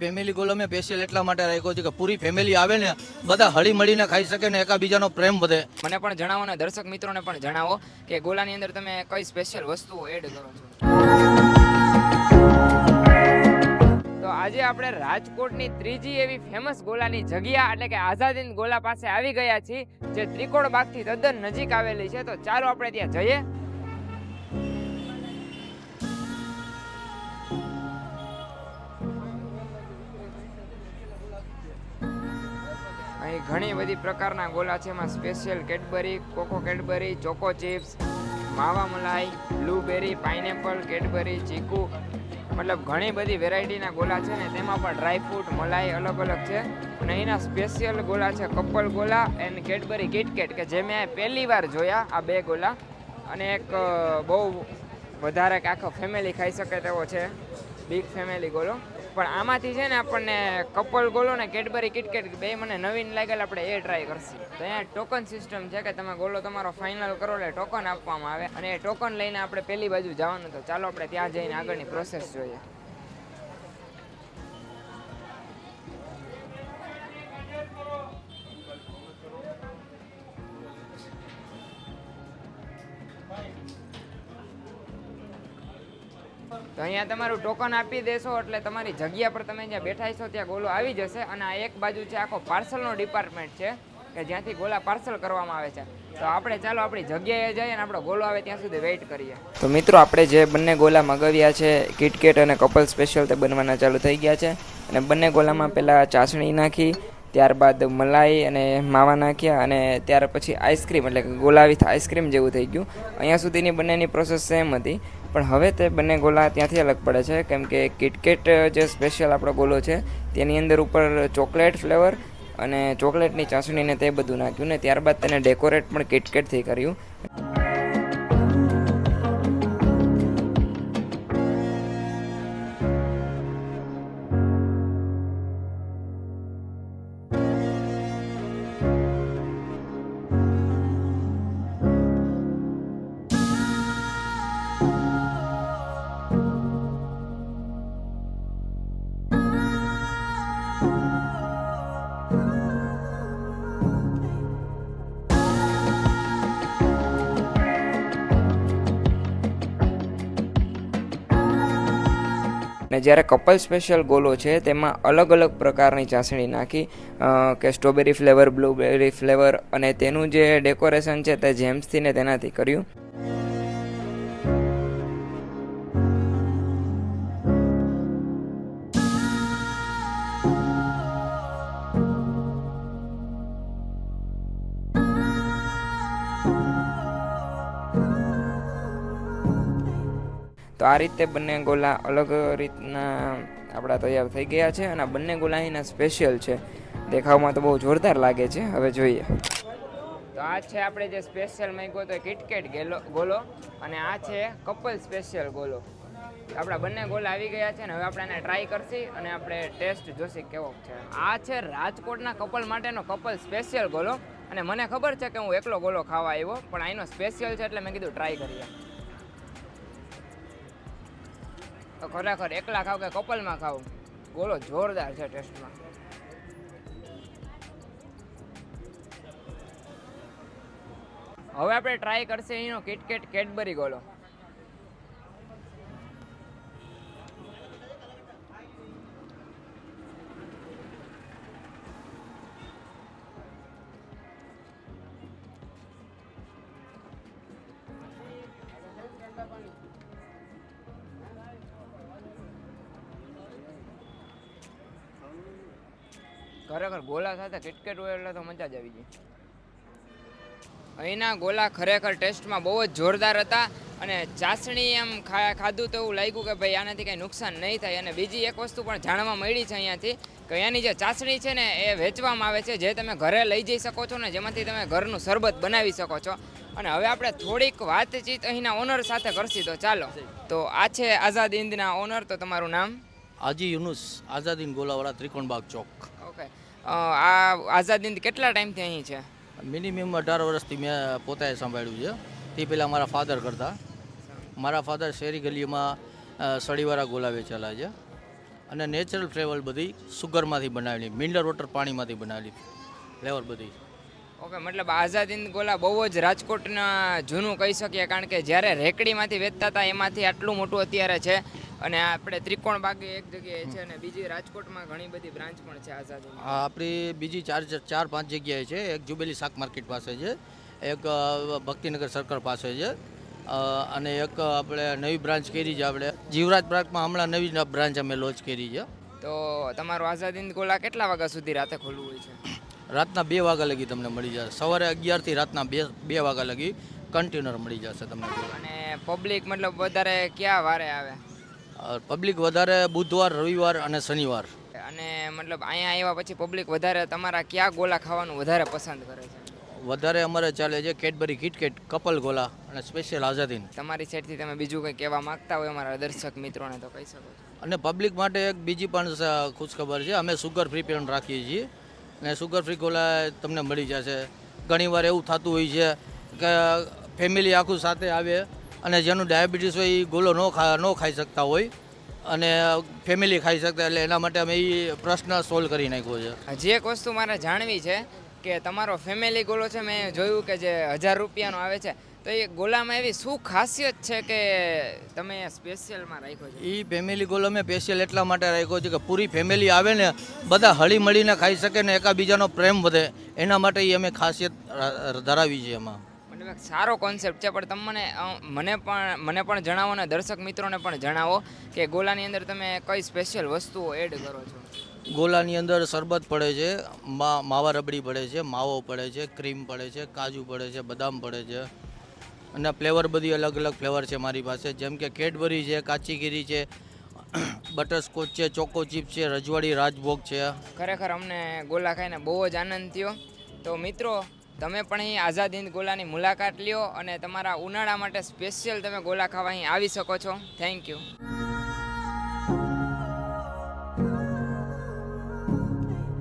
Family goal અમે special એટલા માટે રાખ્યો છે કે પૂરી ફેમિલી આવે ને, બધા હળી મળીને ખાઈ શકે ને એકાબીજાનો પ્રેમ વધે. મને પણ જણાવો ને, દર્શક મિત્રોને પણ જણાવો કે ગોલાની અંદર તમે કઈ સ્પેશિયલ વસ્તુઓ એડ કરો છો? તો આજે આપણે રાજકોટની ત્રીજી એવી ફેમસ ગોલાની જગ્યા એટલે કે આઝાદીન ગોલા પાસે આવી ગયા છીએ, જે ત્રિકોણ બાગથી તદ્દન નજીક આવેલી છે. તો ચાલો આપણે ત્યાં જઈએ. અહીં ઘણી બધી પ્રકારના ગોલા છે. એમાં special Cadbury cocoa Cadbury choco chips માવા મલાઈ બ્લુબેરી પાઇનેપલ કેડબરી, ચીકુ, મતલબ ઘણી બધી વેરાયટીના ગોલા છે ને તેમાં પણ ડ્રાયફ્રૂટ મલાઈ અલગ અલગ છે. અને અહીંના સ્પેશિયલ ગોલા છે કપલ ગોલા એન્ડ કેડબરી કિટકેટ કે જે મેં પહેલી વાર જોયા આ બે ગોલા. અને એક બહુ વધારે કે આખો ફેમિલી ખાઈ શકે તેવો છે. બિગ ફેમિલી ગોલો. પણ આમાંથી છે ને આપણને કપલ ગોલો ને કેડબરી કિટકેટ બે મને નવીન લાગેલ, આપણે એ ટ્રાય કરશું. તો અહીંયા ટોકન સિસ્ટમ છે કે તમે ગોલો તમારો ફાઇનલ કરો એટલે ટોકન આપવામાં આવે. અને એ ટોકન લઈને આપણે પેલી બાજુ જવાનું, તો ચાલો આપણે ત્યાં જઈને આગળની પ્રોસેસ જોઈએ. તો અહીંયા તમારું ટોકન આપી દેશો એટલે તમારી જગ્યા પર તમે જ્યાં બેઠા છો ત્યાં ગોલો આવી જશે અને આ એક બાજુ છે આખો પાર્સલનો ડિપાર્ટમેન્ટ છે કે જ્યાંથી ગોલા પાર્સલ કરવામાં આવે છે. તો આપણે ચાલો આપણી જગ્યાએ જઈએ અને આપણો ગોલો આવે ત્યાં સુધી વેઇટ કરીએ. તો મિત્રો, આપણે જે બંને ગોલા મગાવ્યા છે કિટકેટ અને કપલ સ્પેશિયલ તે બનવાના ચાલુ થઈ ગયા છે. અને બંને ગોલામાં પહેલાં ચાસણી નાખી, ત્યારબાદ મલાઈ અને માવા નાખ્યા અને ત્યાર પછી આઈસ્ક્રીમ એટલે કે ગોલા વિથ આઈસ્ક્રીમ જેવું થઈ ગયું. અહીંયા સુધીની બંનેની પ્રોસેસ સેમ હતી. પણ હવે તે બંને ગોલા ત્યાંથી અલગ પડે છે. કેમ કે કિટકેટ જે સ્પેશિયલ આપણો ગોલો છે, તેની અંદર ઉપર ચોકલેટ ફ્લેવર અને ચોકલેટની ચાસણીને તે બધું નાખ્યું ને ત્યારબાદ તેને ડેકોરેટ પણ કિટકેટથી કર્યું. ને જ્યારે કપલ સ્પેશિયલ ગોલો છે, તેમાં અલગ અલગ પ્રકારની ચાસણી નાખી કે સ્ટ્રોબેરી ફ્લેવર, બ્લૂબેરી ફ્લેવર અને તેનું જે ડેકોરેશન છે તે જેમ્સથી ને તેનાથી કર્યું. તો આ રીતે બંને ગોલા અલગ રીતના આપણા તૈયાર થઈ ગયા છે અને આ બંને ગોલા અહીંના સ્પેશિયલ છે. દેખાવમાં તો બહુ જોરદાર લાગે છે. હવે જોઈએ. તો આ છે આપણે જે સ્પેશિયલ માંગ્યો તો કિટકેટ ગેલો ગોલો અને આ છે કપલ સ્પેશિયલ ગોલો. આપણા બંને ગોલા આવી ગયા છે ને હવે આપણે એને ટ્રાય કરશી અને આપણે ટેસ્ટ જોશી કેવો છે. આ છે રાજકોટના કપલ માટેનો કપલ સ્પેશિયલ ગોલો અને મને ખબર છે કે હું એકલો ગોલો ખાવા આવ્યો, પણ અહીંનો સ્પેશિયલ છે એટલે મેં કીધું ટ્રાય કરીએ. ખરેખર એકલા ખાવ કે કપલમાં ખાવ? ગોળો જોરદાર છે ટેસ્ટમાં. હવે આપણે ટ્રાય કરશે એનો કિટકેટ કેડબરી ગોળો. ખરેખર ગોલા સાથે કિટકેટ હોય એટલે તો મજા જ આવી ગઈ. અહીંના ગોલા ખરેખર ટેસ્ટમાં બહુ જ જોરદાર હતા અને ચાસણી એમ ખાધું તો એવું લાગ્યું કે ભાઈ આનાથી કંઈ નુકસાન નહીં થાય અને બીજી એક વસ્તુ પણ જાણવા મળી છે અહીંયાથી કે અહીંયાની જે ચાસણી છે ને એ વેચવામાં આવે છે જે તમે ઘરે લઈ જઈ શકો છો ને જેમાંથી તમે ઘરનું શરબત બનાવી શકો છો. અને હવે આપણે થોડીક વાતચીત અહીંના ઓનર સાથે કરશી તો ચાલો. તો આ છે આઝાદ હિંદના ઓનર તો તમારું નામ? આજી યુનુસ આઝાદ હિંદ ગોલાવાળા ત્રિકોણબાગ ચોક. આ આઝાદ હિન્દ કેટલા ટાઈમથી અહીં છે? મિનિમમ અઢાર વર્ષથી મેં પોતાએ સંભાળ્યું છે. તે પહેલાં મારા ફાધર કરતા. મારા ફાધર શેરી ગલીમાં સળીવાળા ગોલા વેચેલા છે. અને નેચરલ ફ્લેવર બધી સુગરમાંથી બનાવેલી મિનરલ વોટર પાણીમાંથી બનાવેલી ફ્લેવર બધી. ઓકે મતલબ આઝાદ હિંદ ગોલા બહુ જ રાજકોટના જૂનું કહી શકીએ કારણ કે જ્યારે રેકડીમાંથી વેચતા હતા એમાંથી આટલું મોટું અત્યારે છે. અને આપણે ત્રિકોણ બાગે એક જગ્યાએ છે અને બીજી રાજકોટમાં ઘણી બધી બ્રાન્ચ પણ છે આઝાદી આપણી બીજી ચાર ચાર પાંચ જગ્યાએ છે. એક જુબેલી શાક માર્કેટ પાસે છે. એક ભક્તિનગર સર્કલ પાસે છે. અને એક આપણે નવી બ્રાન્ચ કરી છે આપણે. જીવરાજ પાર્કમાં હમણાં નવી બ્રાન્ચ અમે લોન્ચ કરી છે. તો તમારું આઝાદીન ગોલા કેટલા વાગ્યા સુધી રાતે ખોલવું હોય છે? રાતના બે વાગ્યા લગી તમને મળી જશે. સવારે અગિયારથી રાતના બે બે વાગ્યા લગી કન્ટેનર મળી જશે તમને. અને પબ્લિક મતલબ વધારે ક્યાં વારે આવે? પબ્લિક વધારે બુધવાર રવિવાર અને શનિવાર. અને મતલબ અહીંયા આવ્યા પછી પબ્લિક વધારે તમારા કયા ગોલા ખાવાનું વધારે પસંદ કરે છે? વધારે અમારે ચાલે છે કેડબરી કિટકેટ કપલ ગોલા અને સ્પેશિયલ આઝાદીન. તમારી સાઈડથી તમે બીજું કંઈ કહેવા માગતા હોય અમારા દર્શક મિત્રોને તો કહી શકો છો. અને પબ્લિક માટે એક બીજી પણ ખુશખબર છે. અમે સુગર ફ્રી પેન રાખીએ છીએ. અને સુગર ફ્રી ગોલા તમને મળી જશે. ઘણીવાર એવું થતું હોય છે કે ફેમિલી આખું સાથે આવે અને જેનું ડાયાબિટીસ હોય એ ગોલો ન ખા ન ખાઈ શકતા હોય અને ફેમિલી ખાઈ શકતા એટલે એના માટે અમે એ પ્રશ્ન સોલ્વ કરી નાખ્યો છે. હજી એક વસ્તુ મારે જાણવી છે કે તમારો ફેમિલી ગોલો છે મેં જોયું કે જે હજાર રૂપિયાનો આવે છે તો એ ગોલામાં એવી શું ખાસિયત છે કે તમે સ્પેશિયલમાં રાખ્યો છે? એ ફેમિલી ગોલો અમે સ્પેશિયલ એટલા માટે રાખ્યો છે કે પૂરી ફેમિલી આવે ને બધા હળી મળીને ખાઈ શકે ને એકાબીજાનો પ્રેમ વધે એના માટે એ અમે ખાસિયત ધરાવી છે એમાં. એક સારો કોન્સેપ્ટ છે પણ તમને મને પણ મને પણ જણાવો ને દર્શક મિત્રોને પણ જણાવો કે ગોલાની અંદર તમે કઈ સ્પેશિયલ વસ્તુઓ એડ કરો છો? ગોલાની અંદર શરબત પડે છે મા માવા રબડી પડે છે માવો પડે છે ક્રીમ પડે છે કાજુ પડે છે બદામ પડે છે. અને ફ્લેવર બધી અલગ અલગ ફ્લેવર છે મારી પાસે. જેમ કે કેડબરી છે કાચીગીરી છે બટરસ્કોચ છે ચોકો ચીપ છે રજવાડી રાજભોગ છે. ખરેખર અમને ગોલા ખાઈને બહુ જ આનંદ થયો. તો મિત્રો તમે પણ અહીં આઝાદ હિંદ ગોલાની મુલાકાત લ્યો અને તમારા ઉનાળા માટે સ્પેશિયલ તમે ગોલા ખાવા અહીં આવી શકો છો. Thank you